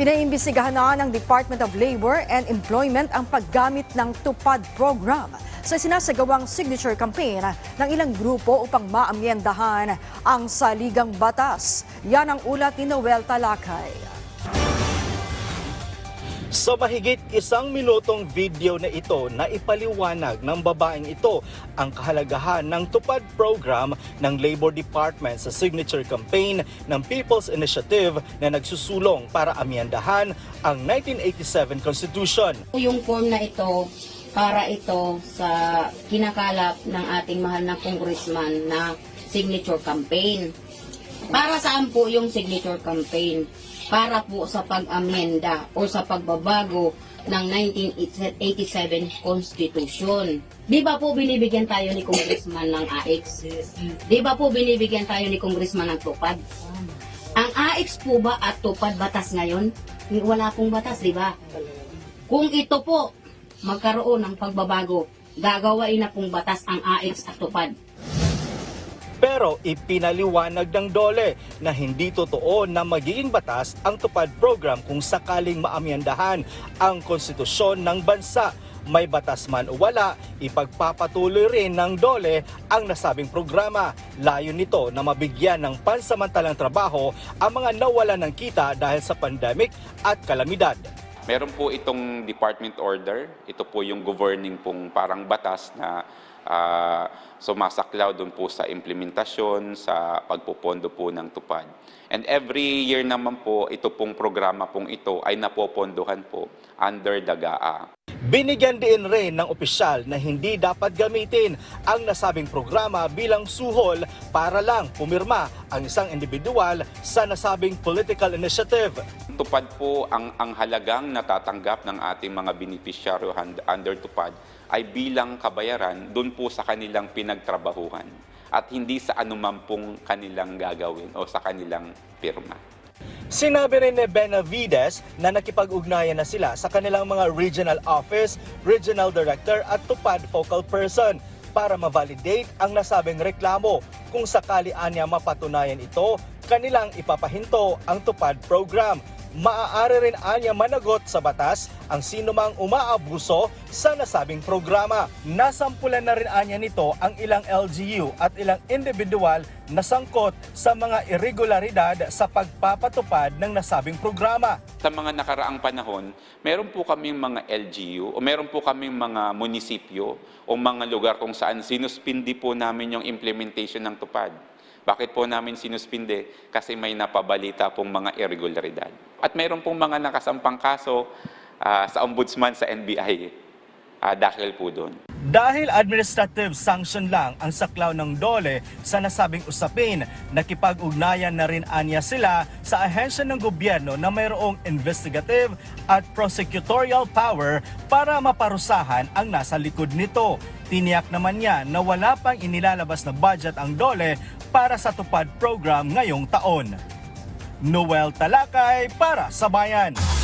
Pinaimbisigahan na ng Department of Labor and Employment ang paggamit ng Tupad Program sa sinasagawang signature campaign ng ilang grupo upang maamyendahan ang saligang batas. Yan ang ulat ni Noel Talakay. Sa mahigit isang minutong video na ito na ipaliwanag ng babaeng ito ang kahalagahan ng tupad program ng Labor Department sa signature campaign ng People's Initiative na nagsusulong para amyendahan ang 1987 Constitution. Yung form na ito, para ito sa kinakalap ng ating mahal na congressman na signature campaign. Para saan po yung signature campaign? Para po sa pag-amenda o sa pagbabago ng 1987 Constitution. Di ba po binibigyan tayo ni congressman ng AX? Di ba po binibigyan tayo ni congressman ng tupad? Ang AX po ba at tupad batas ngayon? Wala pong batas, di ba? Kung ito po magkaroon ng pagbabago, gagawain na pong batas ang AX at tupad. Pero ipinaliwanag ng DOLE na hindi totoo na magiging batas ang tupad program kung sakaling maamyandahan ang konstitusyon ng bansa. May batas man o wala, ipagpapatuloy rin ng DOLE ang nasabing programa. Layo nito na mabigyan ng pansamantalang trabaho ang mga nawalan ng kita dahil sa pandemic at kalamidad. Meron po itong department order. Ito po yung governing pong parang batas na ah, sumasaklaw doon po sa implementasyon, sa pagpupondo po ng tupad. And every year naman po, ito pong programa pong ito ay napopondohan po under the GAA. Binigyan din rin ng opisyal na hindi dapat gamitin ang nasabing programa bilang suhol para lang pumirma ang isang individual sa nasabing political initiative. Tupad po ang, ang halagang natatanggap ng ating mga beneficiaryo under tupad ay bilang kabayaran doon po sa kanilang pinagtrabahuhan at hindi sa anuman pong kanilang gagawin o sa kanilang pirma. Sinabi rin ni Benavides na nakipag-ugnayan na sila sa kanilang mga regional office, regional director at tupad focal person para ma-validate ang nasabing reklamo. Kung sakali anya mapatunayan ito, kanilang ipapahinto ang tupad program. Maaari rin anya managot sa batas ang sinumang umaabuso sa nasabing programa. Nasampulan na rin anya nito ang ilang LGU at ilang individual na sangkot sa mga irregularidad sa pagpapatupad ng nasabing programa. Sa mga nakaraang panahon, meron po kaming mga LGU o meron po kaming mga munisipyo o mga lugar kung saan sinuspindi po namin yung implementation ng tupad. Bakit po namin sinuspindi? Kasi may napabalita pong mga irregularidad. At meron pong mga nakasampang kaso ah, sa ombudsman sa NBI ah, dahil po doon. Dahil administrative sanction lang ang saklaw ng DOLE sa nasabing usapin, nakipag-ugnayan na rin anya sila sa ahensya ng gobyerno na mayroong investigative at prosecutorial power para maparusahan ang nasa likod nito. Tiniyak naman niya na wala pang inilalabas na budget ang DOLE para sa tupad program ngayong taon. Noel Talakay para sa Bayan.